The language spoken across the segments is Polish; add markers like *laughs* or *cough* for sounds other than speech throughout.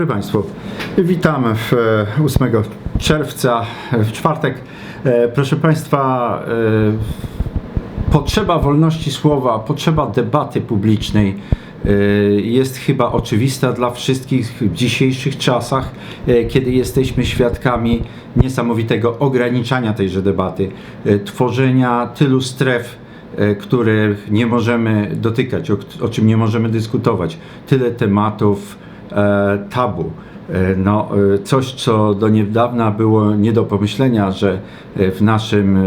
Dobry Państwu. Witamy w e, 8 czerwca, e, w czwartek. E, Proszę Państwa, e, potrzeba wolności słowa, potrzeba debaty publicznej jest chyba oczywista dla wszystkich w dzisiejszych czasach, kiedy jesteśmy świadkami niesamowitego ograniczania tejże debaty, tworzenia tylu stref, których nie możemy dotykać, o, o czym nie możemy dyskutować, tyle tematów tabu. E, No, e, coś, co do niedawna było nie do pomyślenia, że e, w naszym e,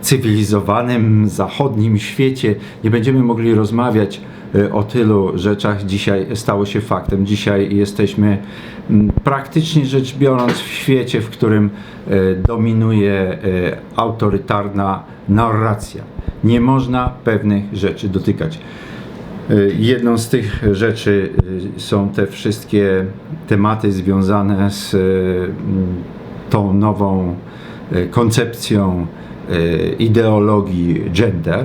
cywilizowanym, zachodnim świecie nie będziemy mogli rozmawiać e, o tylu rzeczach, dzisiaj stało się faktem. Dzisiaj jesteśmy praktycznie rzecz biorąc w świecie, w którym e, dominuje e, autorytarna narracja. Nie można pewnych rzeczy dotykać. Y, Jedną z tych rzeczy y, są te wszystkie tematy związane z y, mm, tą nową koncepcją ideologii gender.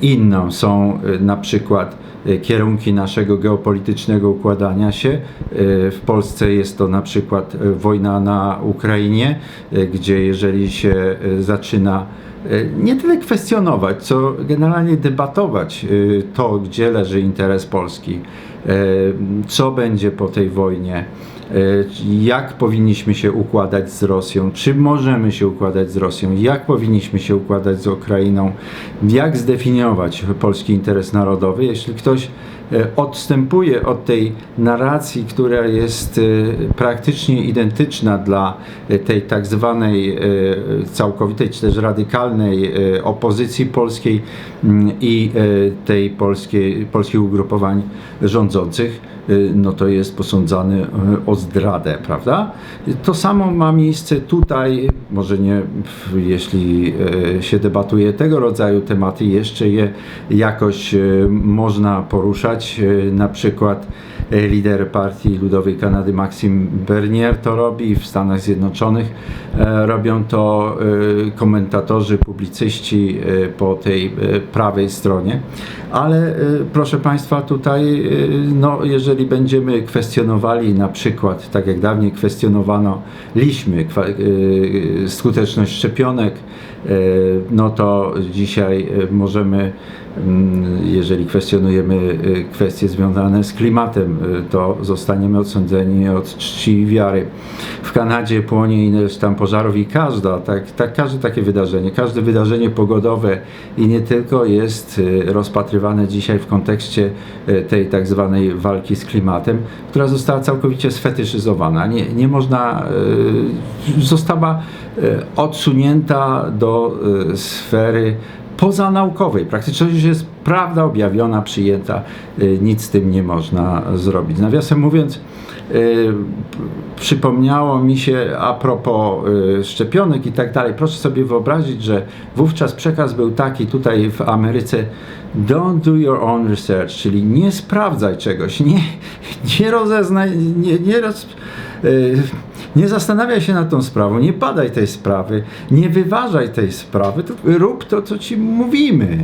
Inną są na przykład kierunki naszego geopolitycznego układania się. Y, W Polsce jest to na przykład y, wojna na Ukrainie, y, gdzie jeżeli się y, zaczyna y, nie tyle kwestionować, co generalnie debatować y, to, gdzie leży interes Polski, y, co będzie po tej wojnie, y, jak powinniśmy się układać z Rosją, czy możemy się układać z Rosją, jak powinniśmy się układać z Ukrainą, jak zdefiniować polski interes narodowy. Jeśli ktoś e, odstępuje od tej narracji, która jest e, praktycznie identyczna dla tej tak zwanej całkowitej czy też radykalnej opozycji polskiej mm, i tej polskiej, polskich ugrupowań rządzących, no to jest posądzany e, o zdradę, prawda? To samo ma miejsce tutaj, może nie, jeśli e, się debatuje tego rodzaju tematy, jeszcze je jakoś można poruszać. Na przykład lider Partii Ludowej Kanady Maxim Bernier to robi, w Stanach Zjednoczonych robią to komentatorzy, publicyści po tej prawej stronie. Ale proszę Państwa, tutaj, no, jeżeli będziemy kwestionowali na przykład, tak jak dawniej kwestionowano liśmy, kwa- e, skuteczność szczepionek, e, no to dzisiaj e, możemy, jeżeli kwestionujemy e, kwestie związane z klimatem, e, to zostaniemy odsądzeni od czci i wiary. W Kanadzie płonie ileś tam pożarów i każda, tak, tak, każde takie wydarzenie, każde wydarzenie pogodowe i nie tylko jest e, rozpatrywane dzisiaj w kontekście tej tak zwanej walki z klimatem, która została całkowicie sfetyszyzowana. Nie, nie można, została odsunięta do sfery pozanaukowej. Praktycznie to już jest prawda objawiona, przyjęta, y, nic z tym nie można zrobić. Nawiasem mówiąc, y, przypomniało mi się a propos y, szczepionek i tak dalej. Proszę sobie wyobrazić, że wówczas przekaz był taki tutaj w Ameryce don't do your own research, czyli nie sprawdzaj czegoś, *laughs* nie, nie rozeznaj, nie, nie roz, nie zastanawiaj się nad tą sprawą, nie badaj tej sprawy, nie wyważaj tej sprawy, rób to, co ci mówimy.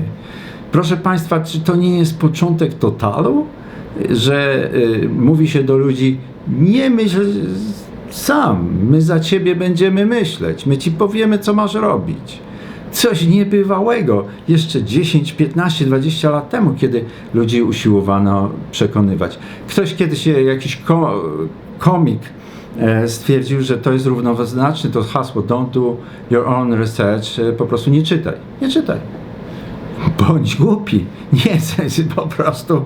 Proszę Państwa, czy to nie jest początek totalu, że y, mówi się do ludzi, nie myśl sam, my za ciebie będziemy myśleć, my ci powiemy, co masz robić. Coś niebywałego jeszcze 10, 15, 20 lat temu, kiedy ludzi usiłowano przekonywać. Ktoś kiedyś, jakiś ko- komik stwierdził, że to jest równoznaczne, to hasło don't do your own research, e, po prostu nie czytaj, nie czytaj bądź głupi. *laughs* Nie, w po prostu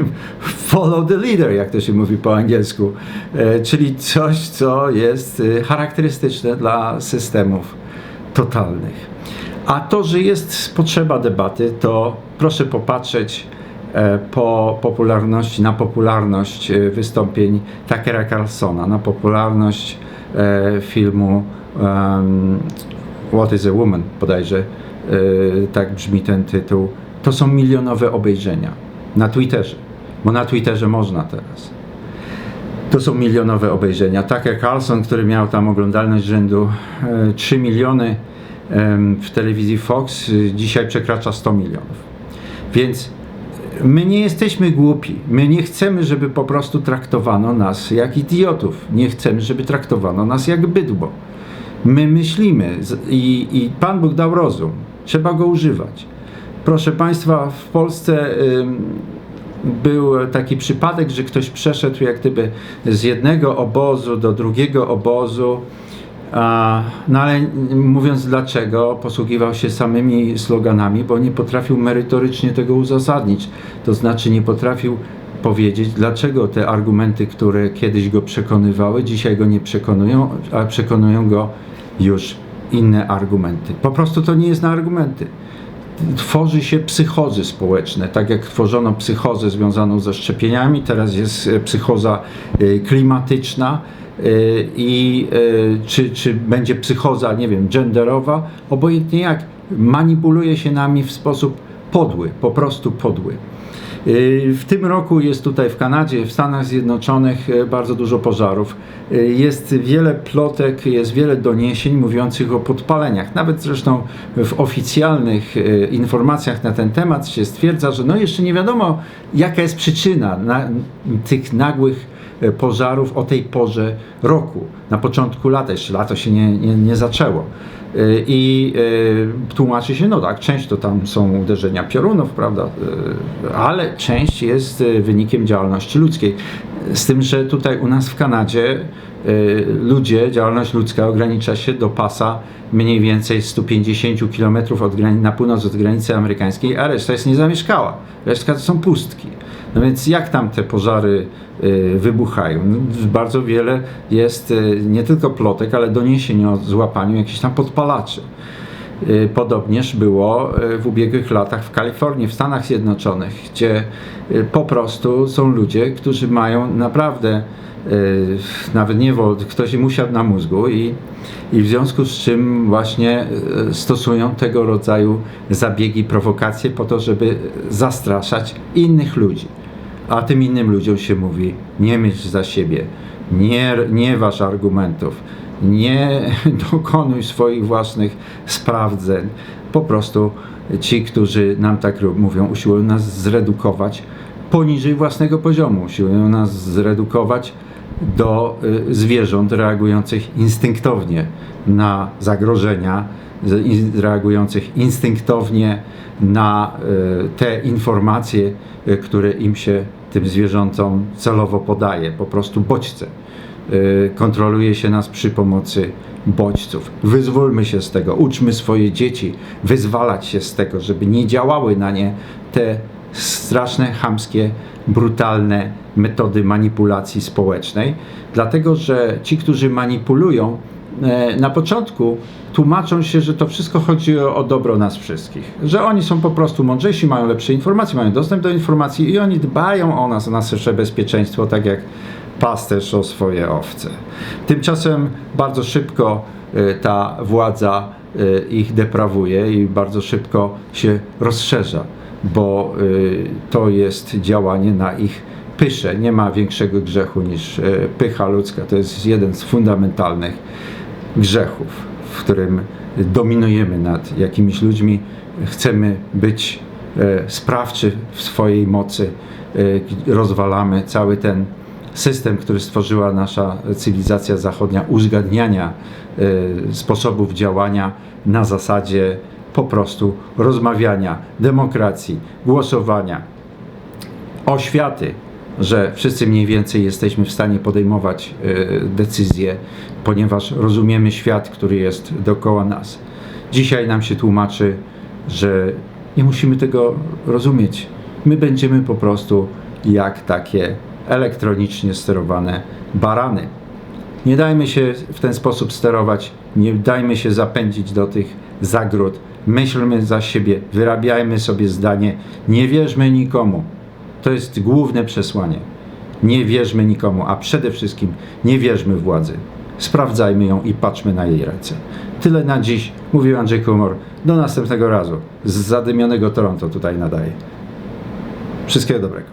*laughs* follow the leader, jak to się mówi po angielsku. E, Czyli coś, co jest e, charakterystyczne dla systemów totalnych. A to, że jest potrzeba debaty, to proszę popatrzeć e, po popularności, na popularność e, wystąpień Tuckera Carlsona, na popularność e, filmu em, What is a Woman bodajże, e, tak brzmi ten tytuł. To są milionowe obejrzenia na Twitterze, bo na Twitterze można teraz. To są milionowe obejrzenia. Tucker Carlson, który miał tam oglądalność rzędu e, 3 miliony w telewizji Fox, dzisiaj przekracza 100 milionów. Więc My nie jesteśmy głupi. My nie chcemy, żeby po prostu traktowano nas jak idiotów. Nie chcemy, żeby traktowano nas jak bydło. My myślimy i, i Pan Bóg dał rozum. Trzeba go używać. Proszę Państwa, w Polsce ym, był taki przypadek, że ktoś przeszedł jak gdyby z jednego obozu do drugiego obozu. No ale mówiąc dlaczego, posługiwał się samymi sloganami, bo nie potrafił merytorycznie tego uzasadnić. To znaczy nie potrafił powiedzieć, dlaczego te argumenty, które kiedyś go przekonywały, dzisiaj go nie przekonują, a przekonują go już inne argumenty. Po prostu to nie jest na argumenty tworzy się psychozy społeczne, tak jak tworzono psychozę związaną ze szczepieniami, teraz jest psychoza e, klimatyczna i e, czy, czy będzie psychoza, nie wiem, genderowa, obojętnie jak, manipuluje się nami w sposób podły, po prostu podły. Y, W tym roku jest tutaj w Kanadzie, w Stanach Zjednoczonych y, bardzo dużo pożarów. Y, Jest wiele plotek, jest wiele doniesień mówiących o podpaleniach. Nawet zresztą w oficjalnych y, informacjach na ten temat się stwierdza, że no jeszcze nie wiadomo jaka jest przyczyna na, tych nagłych y, pożarów o tej porze roku. Na początku lata, jeszcze lato się nie, nie, nie zaczęło. Y, I y, tłumaczy się, no tak, część to tam są uderzenia piorunów, prawda, ale część jest wynikiem działalności ludzkiej. Z tym, że tutaj u nas w Kanadzie ludzie, działalność ludzka ogranicza się do pasa mniej więcej 150 km od na północ od granicy amerykańskiej, a reszta jest niezamieszkała. Reszta to są pustki. No więc jak tam te pożary y, wybuchają? No, bardzo wiele jest y, nie tylko plotek, ale doniesień o złapaniu jakichś tam podpalaczy. Y, Podobnież było w ubiegłych latach w Kalifornii, w Stanach Zjednoczonych, gdzie po prostu są ludzie, którzy mają naprawdę nawet nie wo, ktoś im usiadł na mózgu i, i w związku z czym właśnie stosują tego rodzaju zabiegi, prowokacje po to, żeby zastraszać innych ludzi. A tym innym ludziom się mówi, nie myśl za siebie, nie, nie argumentów, nie *laughs* dokonuj swoich własnych sprawdzeń. Po prostu ci, którzy nam tak mówią, usiłują nas zredukować poniżej własnego poziomu, usiłują nas zredukować do y, zwierząt reagujących instynktownie na zagrożenia, reagujących instynktownie na y, te informacje, y, które im się tym zwierzętom celowo podaje, po prostu bodźce. Y, Kontroluje się nas przy pomocy bodźców. Wyzwólmy się z tego, uczmy swoje dzieci wyzwalać się z tego, żeby nie działały na nie te straszne, chamskie, brutalne metody manipulacji społecznej, dlatego że ci, którzy manipulują, na początku tłumaczą się, że to wszystko chodzi o, o dobro nas wszystkich, że oni są po prostu mądrzejsi, mają lepsze informacje, mają dostęp do informacji i oni dbają o nas, o nasze bezpieczeństwo, tak jak pasterz o swoje owce. Tymczasem bardzo szybko y, ta władza y, ich deprawuje i bardzo szybko się rozszerza, bo to jest działanie na ich pysze. Nie ma większego grzechu niż pycha ludzka. To jest jeden z fundamentalnych grzechów, w którym dominujemy nad jakimiś ludźmi. Chcemy być e, sprawczy w swojej mocy, e, rozwalamy cały ten system, który stworzyła nasza cywilizacja zachodnia, uzgadniania e, sposobów działania na zasadzie po prostu rozmawiania, demokracji, głosowania, oświaty, że wszyscy mniej więcej jesteśmy w stanie podejmować e, decyzje, ponieważ rozumiemy świat, który jest dookoła nas. Dzisiaj nam się tłumaczy, że nie musimy tego rozumieć. My będziemy po prostu jak takie elektronicznie sterowane barany. Nie dajmy się w ten sposób sterować, nie dajmy się zapędzić do tych zagród. Myślmy za siebie, wyrabiajmy sobie zdanie, nie wierzmy nikomu. To jest główne przesłanie. Nie wierzmy nikomu, a przede wszystkim nie wierzmy władzy. Sprawdzajmy ją i patrzmy na jej ręce. Tyle na dziś, mówił Andrzej Kumor. Do następnego razu. Z zadymionego Toronto tutaj nadaje. Wszystkiego dobrego.